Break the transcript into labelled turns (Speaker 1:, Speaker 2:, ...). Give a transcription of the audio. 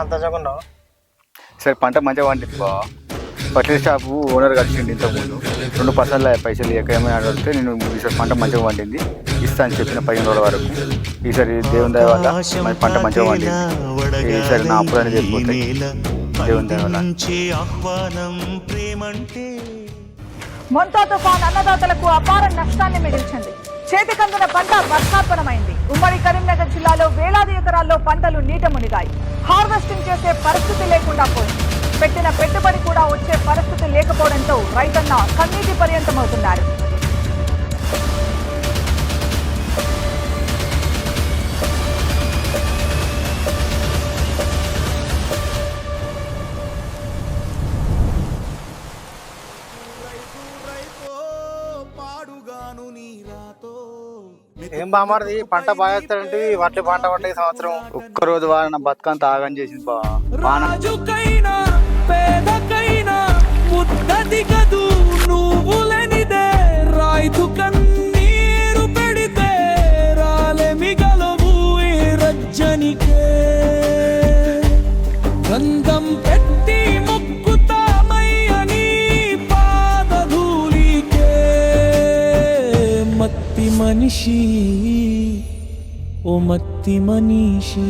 Speaker 1: అంత చకుండా
Speaker 2: సరే పంట మంచిగా పండింది బా ఫర్టిలైజర్ షాపు ఓనర్ కలిసిండి ఇంతకుముందు. రెండు పర్సెంట్ల పైసలు ఇక ఏమైనా అడిగితే నేను ఈసారి పంట మంచిగా పండింది. ఇస్తా అని చెప్పిన పదిహేను రోజుల వరకు. ఈసారి దేవుని దయ వల్ల మరి పంట మంచిగా పండింది. ఈసారి నా అప్పులు అనేది వెళ్ళిపోతాయి దేవుని దయ వల్ల.
Speaker 3: ఆహ్వానం ప్రేమంటే
Speaker 4: మొంతా తుఫాన్ అన్నదాతలకు అపార నష్టాన్ని మిగిల్చింది. చేతికందున పంట వర్షార్పణమైంది ఉమ్మడి కరీంనగర్ జిల్లాలో వేలాది ఎకరాల్లో పంటలు నీట మునిగాయి హార్వెస్టింగ్ చేసే పరిస్థితి లేకుండా పోయింది. పెట్టిన పెట్టుబడి కూడా వచ్చే పరిస్థితి లేకపోవడంతో రైతన్న కన్నీటి పర్యంతమవుతున్నారు
Speaker 1: ఏం బామారది పంట బాగా వస్తాడంటే వడ్లు పంట పంట ఈ సంవత్సరం.
Speaker 2: ఒక్క రోజు వాన నా బతుకంత ఆగం చేసింది బా.
Speaker 5: రాజుకైనా పేదకైనా ముద్దది కదు నువ్వులనిదే రాయితు కన్నీరు పెడితే రాలే మిగలవు రజ్జనికే. గంధం పెట్టి मनीषी ओ मत्ति मनीषी।